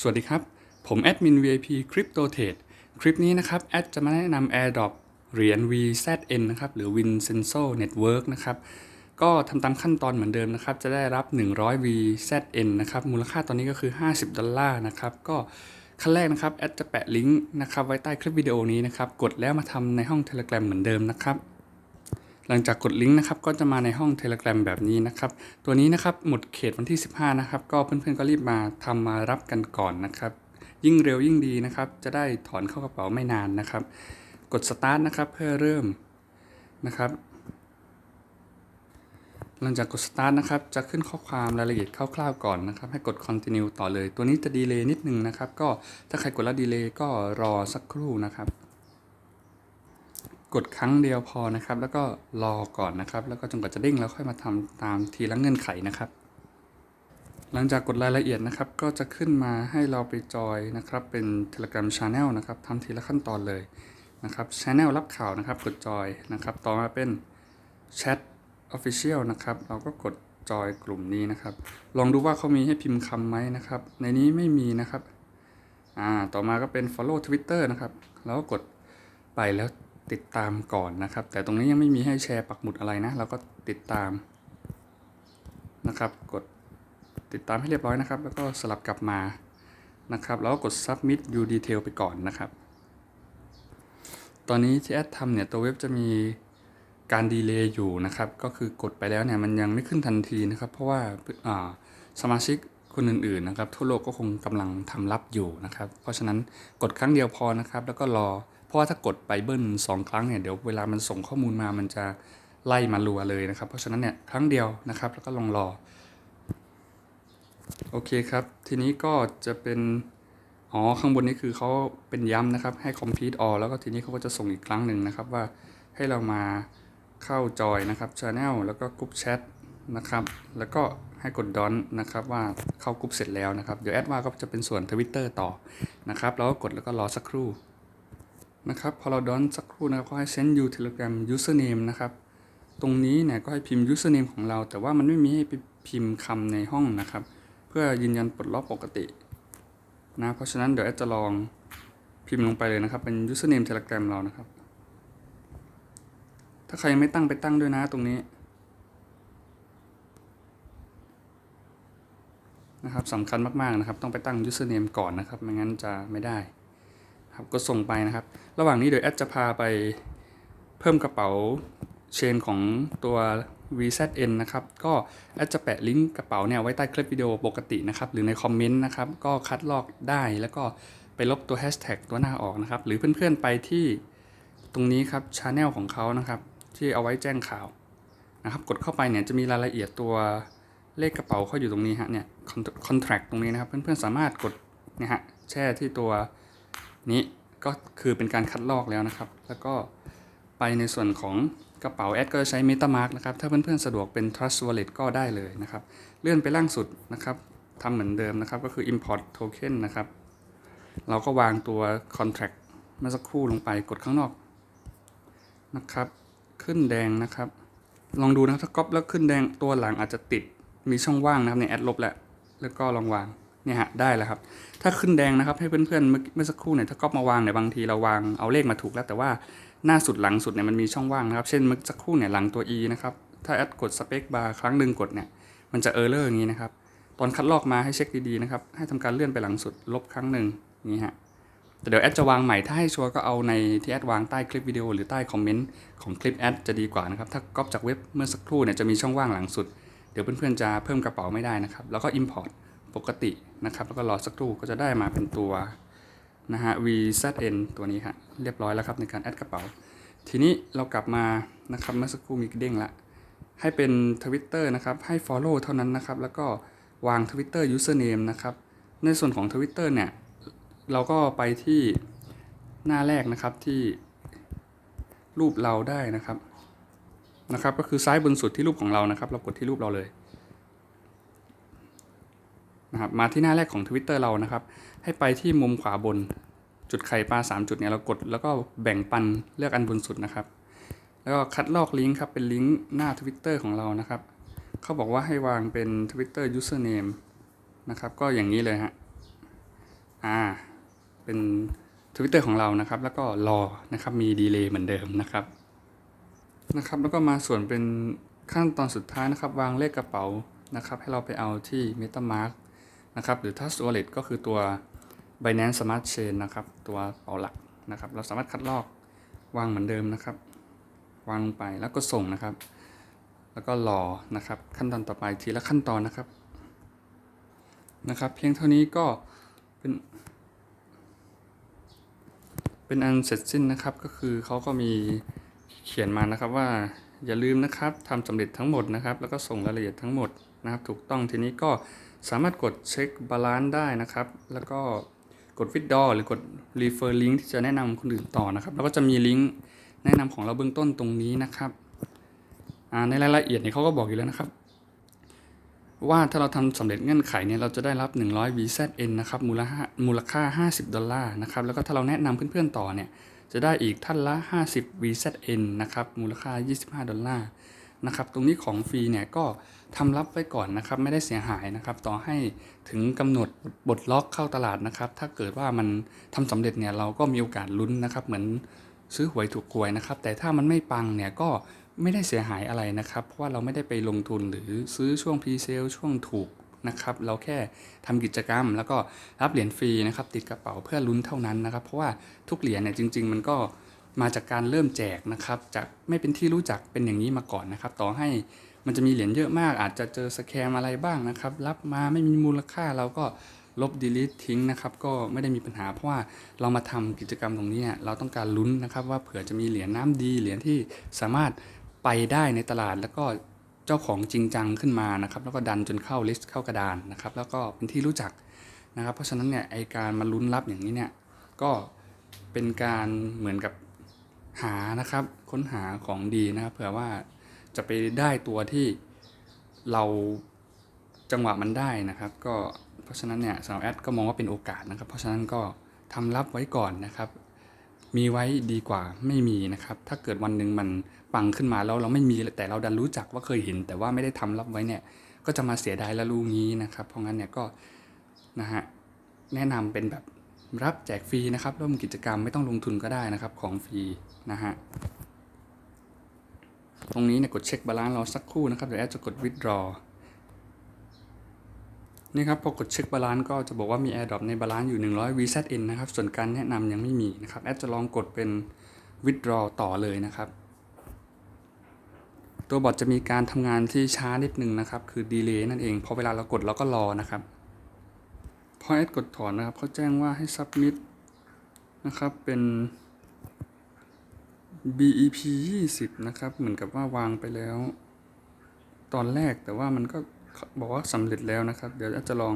สวัสดีครับ ผมแอดมิน VIP Crypto Trade คลิปนี้นะครับ แอดจะมาแนะนำ AirDrop เหรียญ VZN นะครับ หรือ Vincenzo Network นะครับ ก็ทำตามขั้นตอนเหมือนเดิมนะครับ จะได้รับ 100 VZN นะครับ มูลค่าตอนนี้ก็คือ 50 ดอลลาร์นะครับ ก็ขั้นแรกนะครับ แอดจะแปะลิงก์นะครับไว้ใต้คลิปวิดีโอนี้นะครับ กดแล้วมาทำในห้อง Telegram เหมือนเดิมนะครับ หลังจากกดลิงก์นะครับก็จะมาในห้อง Telegram แบบนี้นะครับ ตัวนี้นะครับหมดเขตวันที่ 15 นะครับ ก็เพื่อนๆก็รีบมาทำมารับกันก่อนนะครับ ยิ่งเร็วยิ่งดีนะครับ จะได้ถอนเข้ากระเป๋าไม่นานนะครับ กด start นะครับเพื่อเริ่มนะครับหลังจากกด start นะครับ จะขึ้นข้อความรายละเอียดคร่าวๆก่อนนะครับ ให้กด continue ต่อเลย ตัวนี้จะดีเลย์นิดนึงนะครับ ก็ถ้าใครกดแล้วดีเลย์ก็รอสักครู่นะครับ กดครั้งเดียวพอนะครับ แล้วก็รอก่อนนะครับ แล้วก็จนกว่าจะเด้งแล้วค่อยมาทำตามทีละเงื่อนไขนะครับ หลังจากกดรายละเอียดนะครับ ก็จะขึ้นมาให้เราไปจอยนะครับ เป็น Telegram Channel นะครับทำทีละขั้นตอนเลยนะครับ Channel รับข่าวนะครับ กดจอยนะครับ ต่อมาเป็น Chat Official นะครับ เราก็กดจอยกลุ่มนี้นะครับ ลองดูว่าเขามีให้พิมพ์คำไหมนะครับ ในนี้ไม่มีนะครับ อ่า ต่อมาก็เป็น follow Twitter นะครับ แล้วก็กดไปแล้ว ติดตามก่อนนะครับ แต่ตรงนี้ยังไม่มีให้แชร์ปักหมุดอะไรนะ เราก็ติดตามนะครับ กดติดตามให้เรียบร้อยนะครับ แล้วก็สลับกลับมานะครับ แล้วก็กด submit view detail ไปก่อนนะครับ ตอนนี้ที่แอดทำเนี่ยตัวเว็บจะมีการดีเลย์อยู่นะครับ ก็คือกดไปแล้วเนี่ยมันยังไม่ขึ้นทันทีนะครับ เพราะว่าอ่าสมาชิกคนอื่นๆนะครับ ทั่วโลกก็คงกำลังทำรับอยู่นะครับ เพราะฉะนั้นกดครั้งเดียวพอนะครับ แล้วก็รอ เพราะว่าถ้ากดไปเบิ้ลสองครั้งเนี่ยเดี๋ยวเวลามันส่งข้อมูลมามันจะไล่มารัวเลยนะครับ เพราะฉะนั้นเนี่ยครั้งเดียวนะครับแล้วก็ลองรอโอเคครับ ทีนี้ก็จะเป็นอ๋อข้างบนนี้คือเขาเป็นย้ำนะครับ ให้ complete all แล้วก็ทีนี้เขาก็จะส่งอีกครั้งหนึ่งนะครับว่าให้เรามาเข้าจอยนะครับ channel แล้วก็กลุ่มแชทนะครับ แล้วก็ให้กดดอนนะครับว่าเข้ากลุ่มเสร็จแล้วนะครับ เดี๋ยวแอดว่าก็จะเป็นส่วน Twitter ต่อนะครับ แล้วก็กดแล้วก็รอสักครู่ นะครับ พอเราดอนสักครู่นะครับก็ให้ send you telegram username นะครับ ตรงนี้เนี่ยก็ให้พิมพ์ username ของเรา แต่ว่ามันไม่มีให้ไปพิมพ์คำในห้องนะครับ เพื่อยืนยันปลดล็อกปกตินะ เพราะฉะนั้นเดี๋ยวแอดจะลองพิมพ์ลงไปเลยนะครับ เป็น username telegram เรานะครับ ถ้าใครไม่ตั้งไปตั้งด้วยนะตรงนี้นะครับสำคัญมาก ๆ นะครับ ต้องไปตั้ง username ก่อนนะครับ ไม่งั้นจะไม่ได้ ครับก็ส่งไปนะครับ ระหว่างนี้เดี๋ยวแอดจะพาไปเพิ่มกระเป๋าเชนของตัว VZN นะครับ ก็แอดจะแปะลิงก์กระเป๋าเนี่ยไว้ใต้คลิปวิดีโอปกตินะครับ หรือในคอมเมนต์นะครับ ก็คัดลอกได้แล้วก็ไปลบตัวแฮชแท็กตัวหน้าออกนะครับ หรือเพื่อนๆไปที่ตรงนี้ครับช anel ของเขานะครับ ที่เอาไว้แจ้งข่าวนะครับ กดเข้าไปเนี่ยจะมีรายละเอียดตัวเลขกระเป๋าเขาอยู่ตรงนี้ฮะเนี่ย contract ตรงนี้นะครับ เพื่อนๆสามารถกดเนี่ยฮะแช่ที่ตัว นี้ก็คือเป็นการคัดลอกแล้วนะครับ แล้วก็ไปในส่วนของกระเป๋าแอดก็ใช้ MetaMask นะครับ ถ้าเพื่อนๆสะดวกเป็น Trust Wallet ก็ได้เลยนะครับ เลื่อนไปล่างสุดนะครับทำเหมือนเดิมนะครับ ก็คือ Import Token นะครับ เราก็วางตัว Contract เมื่อสักครู่ลงไปกดข้างนอกนะครับ ขึ้นแดงนะครับ ลองดูนะถ้าก๊อปแล้วขึ้นแดงตัวหลังอาจจะติดมีช่องว่างนะครับในแอดลบแหละ แล้วก็ลองวาง เนี่ยฮะได้แล้วครับ ถ้าขึ้นแดงนะครับ ให้เพื่อนๆเมื่อเมื่อสักครู่เนี่ยถ้าก๊อปมาวางเนี่ยบางทีเราวางเอาเลขมาถูกแล้ว แต่ว่าหน้าสุดหลังสุดเนี่ยมันมีช่องว่างนะครับ เช่นเมื่อสักครู่เนี่ยหลังตัว e นะครับ ถ้าแอดกดสเปคบาร์ครั้งหนึ่งกดเนี่ยมันจะเออร์เลอร์อย่างนี้นะครับ ตอนคัดลอกมาให้เช็คดีๆนะครับ ให้ทำการเลื่อนไปหลังสุดลบครั้งหนึ่งนี้ฮะแต่เดี๋ยวแอดจะวางใหม่ถ้าให้ชัวร์ก็เอาในที่แอดวางใต้คลิปวิดีโอหรือใต้คอมเมนต์ของคลิปแอดจะดีกว่านะครับ ถ้าก๊อปจากเว็บเมื่อสักครู่เนี่ยจะมีช่องว่างหลังสุด เดี๋ยวเพื่อนๆจะเพิ่มกระเป๋าไม่ได้นะครับ แล้วก็ import ปกตินะครับ แล้วก็รอสักครู่ก็จะได้มาเป็นตัวนะฮะ VZN ตัวนี้ฮะเรียบร้อยแล้วครับในการแอดกระเป๋า ทีนี้เรากลับมานะครับเมื่อสักครู่มีเด้งละให้เป็น Twitter นะครับ ให้ Follow เท่านั้นนะครับ แล้วก็วาง Twitter Username นะครับ ในส่วนของ Twitter เนี่ย เราก็ไปที่หน้าแรกนะครับที่รูปเราได้นะครับนะครับ ก็คือซ้ายบนสุดที่รูปของเรานะครับ เรากดที่รูปเราเลย นะครับมาที่หน้าแรกของ Twitter เรานะครับ ให้ไปที่มุมขวาบนจุดไข่ปลา 3 จุดเนี่ยเรากดแล้วก็แบ่งปันเลือกอันบนสุดนะครับ แล้วก็คัดลอกลิงก์ครับเป็นลิงก์หน้า Twitter ของเรานะครับเขาบอกว่าให้วางเป็น Twitter username นะครับ ก็อย่างนี้เลยฮะอ่าเป็น Twitter ของเรานะครับ แล้วก็รอนะครับมีดีเลย์เหมือนเดิมนะครับนะครับแล้วก็มาส่วนเป็นขั้นตอนสุดท้ายนะครับ วางเลขกระเป๋านะครับ ให้เราไปเอาที่ MetaMask นะครับ หรือ Trust Wallet ก็คือตัว Binance Smart Chain นะครับ ตัวเป๋าหลักนะครับ เราสามารถคัดลอกวางเหมือนเดิมนะครับ วางลงไปแล้วก็ส่งนะครับ แล้วก็รอนะครับ ขั้นตอนต่อไปทีละขั้นตอนนะครับ นะครับ เพียงเท่านี้ก็เป็นเป็นอันเสร็จสิ้นนะครับก็คือเขาก็มีเขียนมานะครับว่าอย่าลืมนะครับทำสำเร็จทั้งหมดนะครับ แล้วก็ส่งรายละเอียดทั้งหมดนะครับ ถูกต้องทีนี้ก็ สามารถกดเช็คบาลานซ์ได้นะครับ แล้วก็กดวิดดอหรือกด refer link ที่จะแนะนำคนอื่นต่อนะครับ แล้วก็จะมีลิงก์แนะนำของเราเบื้องต้นตรงนี้นะครับในรายละเอียดเนี่ยเขาก็บอกอยู่แล้วนะครับ ว่าถ้าเราทำสำเร็จเงื่อนไขเนี่ยเราจะได้รับ 100 VZN นะครับมูลค่ามูลค่า 50 ดอลลาร์นะครับ แล้วก็ถ้าเราแนะนำเพื่อนๆต่อเนี่ยจะได้อีกท่านละ 50 VZN นะครับ มูลค่า 25 ดอลลาร์ นะครับ ตรงนี้ของฟรีเนี่ยก็ทำรับไว้ก่อนนะครับ ไม่ได้เสียหายนะครับ ต่อให้ถึงกำหนดบทล็อกเข้าตลาดนะครับ ถ้าเกิดว่ามันทำสำเร็จเนี่ยเราก็มีโอกาสลุ้นนะครับ เหมือนซื้อหวยถูกหวยนะครับ แต่ถ้ามันไม่ปังเนี่ยก็ไม่ได้เสียหายอะไรนะครับ เพราะว่าเราไม่ได้ไปลงทุนหรือซื้อช่วงพรีเซลช่วงถูกนะครับ เราแค่ทำกิจกรรม แล้วก็รับเหรียญฟรีนะครับ ติดกระเป๋าเพื่อลุ้นเท่านั้นนะครับ เพราะว่าทุกเหรียญเนี่ยจริง ๆ มันก็ มาจากการเริ่มแจกนะครับจากไม่เป็นที่รู้จักเป็นอย่างนี้มาก่อนนะครับ ต่อให้มันจะมีเหรียญเยอะมาก อาจจะเจอสแคมอะไรบ้างนะครับ รับมาไม่มีมูลค่าเราก็ลบ delete ทิ้งนะครับ ก็ไม่ได้มีปัญหาเพราะว่าเรามาทำกิจกรรมตรงนี้เนี่ยเราต้องการลุ้นนะครับ ว่าเผื่อจะมีเหรียญน้ำดีเหรียญที่สามารถไปได้ในตลาดแล้วก็เจ้าของจริงจังขึ้นมานะครับ แล้วก็ดันจนเข้าลิสต์เข้ากระดานนะครับ แล้วก็เป็นที่รู้จักนะครับ เพราะฉะนั้นเนี่ยไอการมาลุ้นรับอย่างนี้เนี่ยก็เป็นการเหมือนกับ หานะครับค้นหาของดีนะครับเผื่อว่าจะไปได้ตัวที่เราจังหวะมันได้นะครับ ก็เพราะฉะนั้นเนี่ยสำหรับแอดก็มองว่าเป็นโอกาสนะครับ เพราะฉะนั้นก็ทำรับไว้ก่อนนะครับ มีไว้ดีกว่าไม่มีนะครับ ถ้าเกิดวันหนึ่งมันปังขึ้นมาแล้วเราไม่มีแต่เราดันรู้จักว่าเคยเห็น แต่ว่าไม่ได้ทำรับไว้เนี่ย ก็จะมาเสียดายและรู้งี้นะครับ เพราะงั้นเนี่ยก็นะฮะแนะนำเป็นแบบ รับแจกฟรีนะครับร่วมกิจกรรมไม่ต้องลงทุนก็ได้นะครับของฟรีนะฮะตรงนี้เนี่ยกดเช็คบาลานซ์เราสักครู่นะครับเดี๋ยวแอดจะกด withdraw นี่ครับพอกดเช็คบาลานซ์ก็จะบอกว่ามี AirDrop ในบาลานซ์อยู่ 100 VZN นะครับส่วนการแนะนำยังไม่มีนะครับแอดจะลองกดเป็น withdraw ต่อเลยนะครับ ตัวบอทจะมีการทำงานที่ช้านิดนึงนะครับ คือดีเลย์นั่นเองพอเวลาเรากดเราก็รอนะครับ พอแอดกดถอนนะครับเขาแจ้งว่าให้ submit นะครับเป็น BEP 20 นะครับ เหมือนกับว่าวางไปแล้ว ตอนแรกแต่ว่ามันก็บอกว่าสำเร็จแล้วนะครับ เดี๋ยวจะลอง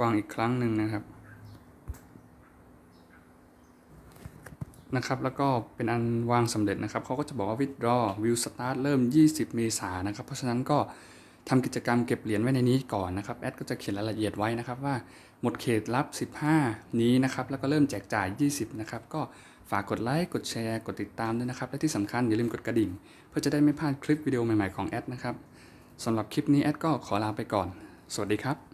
วางอีกครั้งหนึ่งนะครับ นะครับ แล้วก็เป็นอันวางสำเร็จนะครับ เขาก็จะบอกว่า withdraw will start เริ่ม 20 เมษายนนะครับ เพราะฉะนั้นก็ ทำกิจกรรมเก็บเหรียญไว้ในนี้ก่อนนะครับแอดก็จะเขียนรายละเอียดไว้นะครับว่าหมดเขตรับ 15 นี้นะครับแล้วก็เริ่มแจกจ่าย 20 นะครับก็ฝากกดไลค์กดแชร์ กดติดตามด้วยนะครับ และที่สำคัญอย่าลืมกดกระดิ่ง เพื่อจะได้ไม่พลาดคลิปวิดีโอใหม่ๆของแอดนะครับสำหรับคลิปนี้แอดก็ขอลาไปก่อน สวัสดีครับ